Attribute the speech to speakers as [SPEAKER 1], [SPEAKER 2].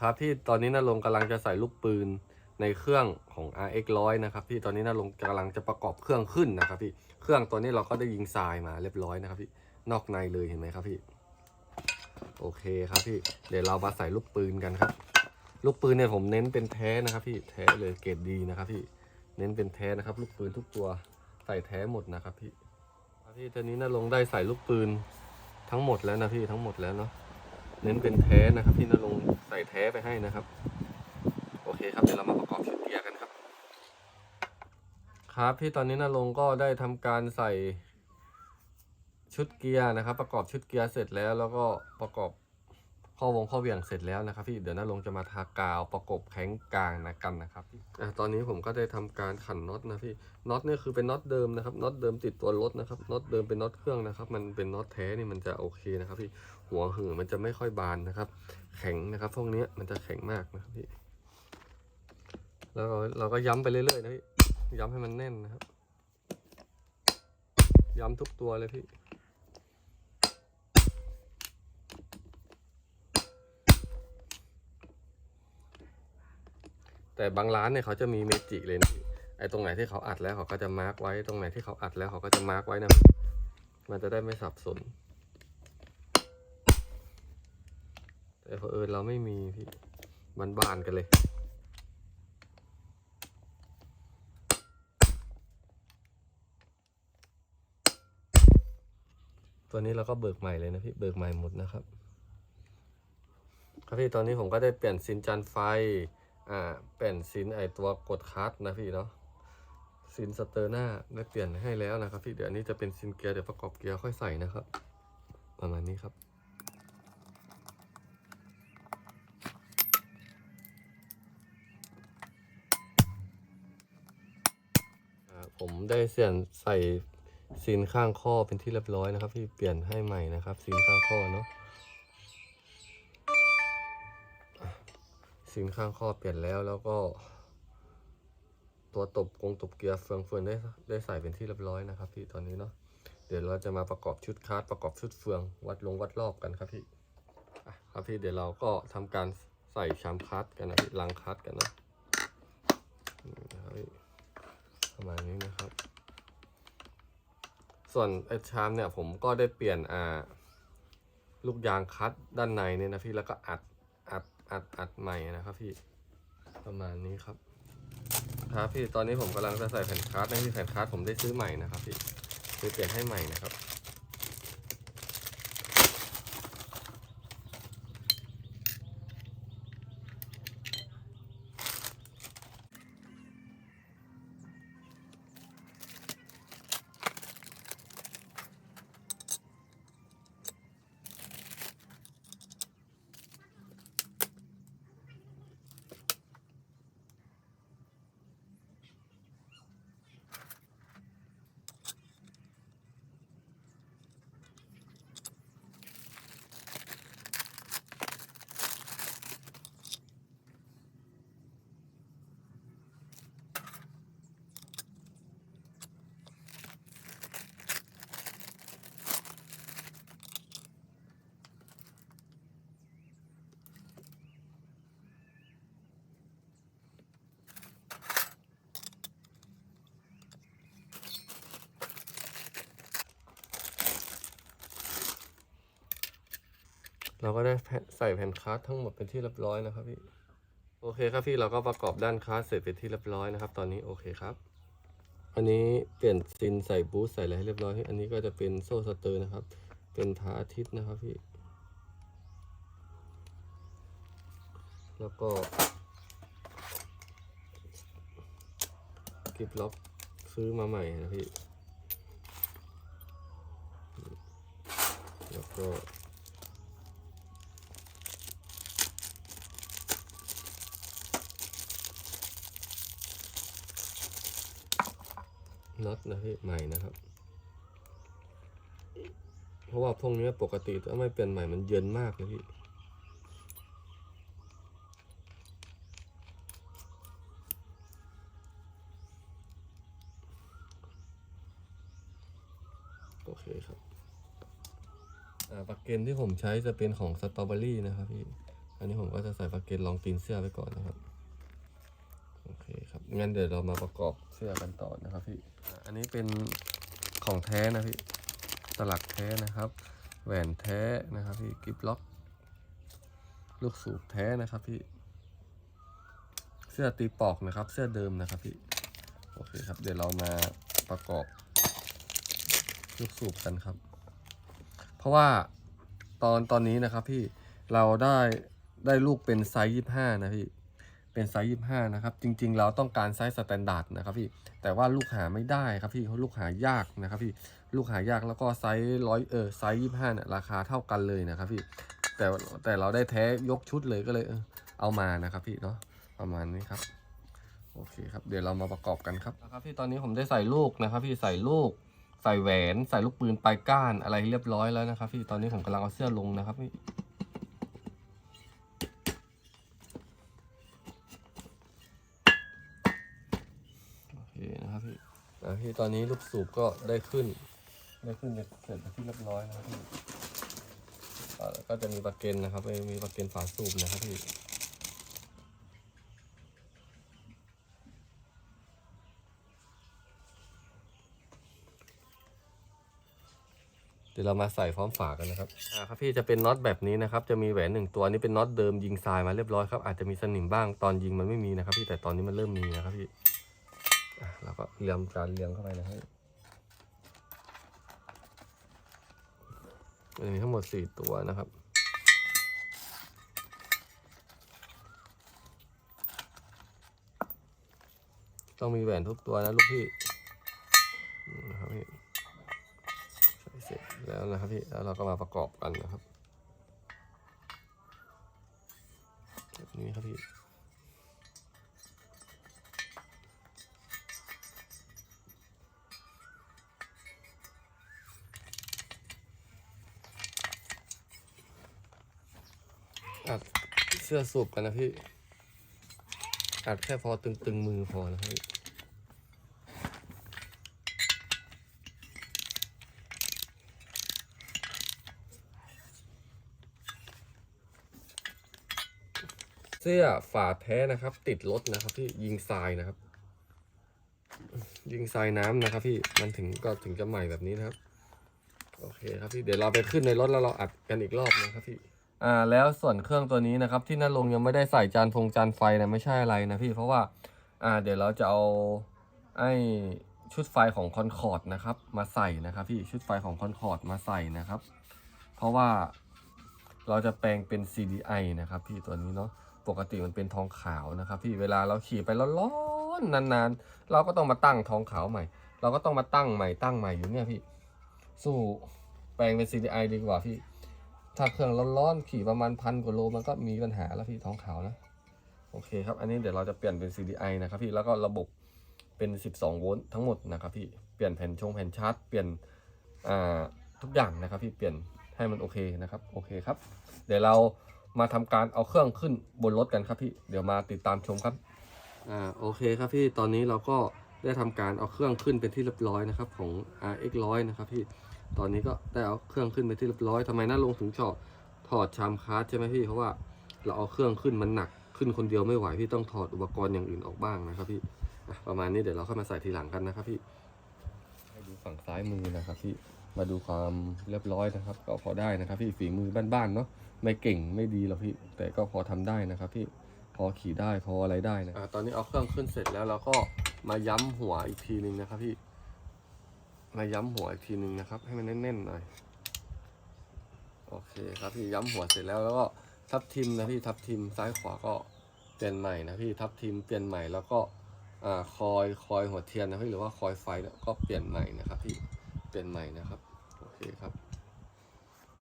[SPEAKER 1] ครับที่ตอนนี้นาลงกำลังจะใส่ลูกปืนในเครื่องของ RX 100นะครับพี่ตอนนี้นาลงกำลังจะประกอบเครื่องขึ้นนะครับพี่เครื่องตัวนี้เราก็ได้ยิงทรายมาเรียบร้อยนะครับพี่นอกในเลยเห็นไหมครับพี่ โอเคครับพี่เดี๋ยวเรามาใส่ลูกปืนกันครับ ลูกปืนเนี่ยผมเน้นเป็นแท้นะครับ พี่แท้เลยเกรดดีนะครับพี่เน้นเป็นแท้นะครับ ลูกปืนทุกตัวใส่แท้หมดนะครับพี่ครับพี่ตอนนี้นาลงได้ใส่ลูกปืนทั้งหมดแล้วนะพี่ทั้งหมดแล้วเนาะ เน้นเป็นแท้นะครับพี่นรงใส่แท้ไปให้นะครับ โอเคครับเดี๋ยวเรามาประกอบชุดเกียร์กันครับ ครับพี่ตอนนี้นรงก็ได้ทำการใส่ชุดเกียร์นะครับ ประกอบชุดเกียร์เสร็จแล้ว แล้วก็ประกอบ ข้อวงข้อเวียงเสร็จแล้วนะครับพี่เดี๋ยวนรงค์จะมาทากาวประกบแข้งกลางนะกันนะครับพี่อะตอนนี้ผมก็ได้ทำการขันน็อตนะพี่น็อตเนี่ยคือเป็นน็อตเดิมนะครับน็อตเดิมติดตัวรถนะครับน็อตเดิมเป็นน็อตเครื่องนะครับ มันเป็นน็อตแท้นี่มันจะโอเคนะครับพี่หัวหือมันจะไม่ค่อยบานนะครับ แข็งนะครับพวกนี้มันจะแข็งมากนะครับพี่แล้วเราเราก็ย้ำไปเรื่อยๆนะพี่ย้ำให้มันแน่นนะครับ ย้ำทุกตัวเลยพี่ แต่บางร้านเนี่ยเขาจะมีเมจิเลยนะไอ้ตรงไหนที่เขาอัดแล้วเขาก็จะมาร์กไว้ตรงไหนที่เขาอัดแล้วเขาก็จะมาร์กไว้นะมันจะได้ไม่สับสน แต่เพอเอิญเราไม่มีพี่มันบานกันเลยตัวนี้เราก็เบิกใหม่เลยนะพี่เบิกใหม่หมดนะครับ ครับพี่ตอนนี้ผมก็ได้เปลี่ยนซินจันไฟ อ่าเปลี่นซินไอตัวกดคัสนะพี่เนาะซินสเตอร์หน้าได้เปลี่ยนให้แล้วนะครับพี่เดี๋ยวอันนี้จะเป็นซินเกียร์เดี๋ยวประกอบเกียร์ค่อยใส่นะครับ ประมาณนี้ครับผมได้เสียนใส่ซีนข้างข้อเป็นที่เรียบร้อยนะครับ พี่เปลี่ยนให้ใหม่นะครับซีนข้างข้อเนาะ ซีนข้างข้อเปลี่ยนแล้วแล้วก็ ตัวตบกงตบเกียร์เฟืองเฟืองได้ได้ใส่เป็นที่เรียบร้อยนะครับพี่ตอนนี้เนาะเดี๋ยวเราจะมาประกอบชุดคาร์ดประกอบชุดเฟือง วัดลงวัดรอบกันครับพี่ครับพี่เดี๋ยวเราก็ทำการใส่ชามคัดกันนะพี่ลังคัดกันนะนี่นะประมาณนี้นะครับ ส่วนไอ้ชามเนี่ยผมก็ได้เปลี่ยนอ่าลูกยางคัดด้านในเนี่ยนะพี่แล้วก็อัด อัดอัดใหม่นะครับพี่ประมาณนี้ครับ ครับพี่ตอนนี้ผมกำลังจะใส่แผ่นคัดนที่แผ่นคัดผมได้ซื้อใหม่นะครับพี่ซื้อเปลี่ยนให้ใหม่นะครับ เราก็ได้ใส่แผ่นคัสทั้งหมดเป็นที่เรียบร้อยนะครับพี่ โอเคครับพี่เราก็ประกอบด้านคัสเสร็จเป็นที่เรียบร้อยนะครับ ตอนนี้โอเคครับ อันนี้เปลี่ยนซินใส่บูสใส่อะไรให้เรียบร้อยพี่ อันนี้ก็จะเป็นโซ่สเตอร์นะครับ เป็นพระอาทิตย์นะครับพี่ แล้วก็กิบล็อกซื้อมาใหม่นะพี่ แล้วก็ น็อตนะพี่ใหม่นะครับ เพราะว่าพวกนี้ปกติถ้าไม่เปลี่ยนใหม่มันเยินมากเลยพี่โอเคครับอ่าปลักเกนที่ผมใช้จะเป็นของสตรอเบอรี่นะครับพี่ อันนี้ผมก็จะใส่ปากเกนรองตีนเสื้อไปก่อนนะครับ โอเคครับงั้นเดี๋ยวเรามาประกอบเสื้อกันต่อนะครับพี่อันนี้เป็นของแท้นะพี่สลักแท้นะครับ แหวนแท้นะครับพี่กิฟล็อก ลูกสูบแท้นะครับพี่ เสื้อตีปอกนะครับ เสื้อเดิมนะครับพี่โอเคครับ เดี๋ยวเรามาประกอบลูกสูบกันครับ เพราะว่าตอนตอนนี้นะครับพี่เราได้ได้ลูกเป็นไซส์ยี่ห้านะพี่ เป็นไซส์ยี่ห้านะครับ จริงๆ เราต้องการไซส์สแตนดาร์ดนะครับพี่ แต่ว่าลูกหาไม่ได้ครับพี่เพราะลูกหายากนะครับพี่ ลูกหายากแล้วก็ไซส์ร้อยเออไซส์ยี่ห้าเนี่ยราคาเท่ากันเลยนะครับพี่ แต่แต่เราได้แท้ยกชุดเลยก็เลยเออเอามานะครับพี่เนาะประมาณนี้ครับ โอเคครับ เดี๋ยวเรามาประกอบกันครับนะครับพี่ตอนนี้ผมได้ใส่ลูกนะครับ พี่ใส่ลูก ใส่แหวน ใส่ลูกปืนปลายก้านอะไรเรียบร้อยแล้วนะครับ พี่ตอนนี้ผมกำลังเอาเสื้อลงนะครับพี่ พี่อะพี่ตอนนี้ลูกสูบก็ได้ขึ้น ได้ขึ้นเสร็จเป็นที่เรียบร้อยนะครับพี่ก็จะมีปากเกนนะครับมีปากเกนฝาสูบนะครับพี่เดี๋ยวเรามาใส่พร้อมฝากันนะครับอ่าครับพี่จะเป็นน็อตแบบนี้นะครับ จะมีแหวนหนึ่งตัวนี่เป็นน็อตเดิมยิงทรายมาเรียบร้อยครับ อาจจะมีสนิมบ้างตอนยิงมันไม่มีนะครับ พี่แต่ตอนนี้มันเริ่มมีนะครับพี่ เราก็เรียงการเรียงเข้าไปนะครับมันมีทั้งหมดสี่ตัวนะครับต้องมีแหวนทุกตัวนะลูกพี่นี่นะครับพี่ใส่เสร็จแล้วนะครับพี่แล้วเราก็มาประกอบกันนะครับแบบนี้ครับพี่ เสื้อสูบกันนะพี่อัดแค่พอตึงๆมือพอนะพี่เสื้อฝาแท้นะครับ ติดรถนะครับพี่ยิงทรายนะครับ ยิงทรายน้ำนะครับ พี่มันถึงก็ถึงจะใหม่แบบนี้นะครับ โอเคครับพี่เดี๋ยวเราไปขึ้นในรถแล้วเราอัดกันอีกรอบนะครับพี่ อ่าแล้วส่วนเครื่องตัวนี้นะครับ ที่นั่นลงยังไม่ได้ใส่จานพงจานไฟนะไม่ใช่อะไรนะพี่เพราะว่าอ่าเดี๋ยวเราจะเอาไอ้ชุดไฟของคอนคอร์ดนะครับมาใส่นะครับพี่ชุดไฟของคอนคอร์ดมาใส่นะครับ เพราะว่าเราจะแปลงเป็น CDI นะครับพี่ตัวนี้เนาะปกติมันเป็นทองขาวนะครับ พี่เวลาเราขี่ไปร้อนๆนานๆ เราก็ต้องมาตั้งทองขาวใหม่ เราก็ต้องมาตั้งใหม่ตั้งใหม่อยู่เนี่ยพี่ สู้แปลงเป็น CDI ดีกว่าพี่ ถ้าเครื่องร้อนๆขี่ประมาณพันกว่าโลมันก็มีปัญหาแล้วพี่ท้องขาวนะ โอเคครับ อันนี้เดี๋ยวเราจะเปลี่ยนเป็น CDI นะครับพี่แล้วก็ระบบเป็น 12 โวลต์ทั้งหมดนะครับพี่เปลี่ยนแผ่นชงแผ่นชาร์จเปลี่ยนอ่าทุกอย่างนะครับพี่เปลี่ยนให้มันโอเคนะครับโอเคครับ เดี๋ยวเรามาทำการเอาเครื่องขึ้นบนรถกันครับพี่เดี๋ยวมาติดตามชมครับอ่าโอเคครับพี่ตอนนี้เราก็ได้ทำการเอาเครื่องขึ้นเป็นที่เรียบร้อยนะครับของ RX 100นะครับพี่ ตอนนี้ก็ได้เอาเครื่องขึ้นไปที่เรียบร้อยทำไมน่าลงถึงเฉาะถอดชามคาร์ดใช่ไหมพี่เพราะว่าเราเอาเครื่องขึ้นมันหนักขึ้นคนเดียวไม่ไหวพี่ต้องถอดอุปกรณ์อย่างอื่นออกบ้างนะครับพี่อะประมาณนี้เดี๋ยวเราค่อยมาใส่ทีหลังกันนะครับพี่ให้ดูฝั่งซ้ายมือนะครับพี่มาดูความเรียบร้อยนะครับ ก็พอได้นะครับ พี่ฝีมือบ้านๆเนาะไม่เก่งไม่ดีหรอกพี่ แต่ก็พอทำได้นะครับ พี่พอขี่ได้พออะไรได้นะอ่าตอนนี้เอาเครื่องขึ้นเสร็จแล้วเราก็มาย้ำหัวอีกทีหนึ่งนะครับพี่ มาย้ำหัวอีกทีหนึ่งนะครับ ให้มันแน่นๆหน่อย โอเคครับพี่ย้ำหัวเสร็จแล้วแล้วก็ทับทิมนะพี่ทับทิมซ้ายขวาก็เปลี่ยนใหม่นะพี่ทับทิมเปลี่ยนใหม่แล้วก็อ่าคอยคอยหัวเทียนนะพี่หรือว่าคอยไฟก็เปลี่ยนใหม่นะครับพี่เปลี่ยนใหม่นะครับโอเคครับ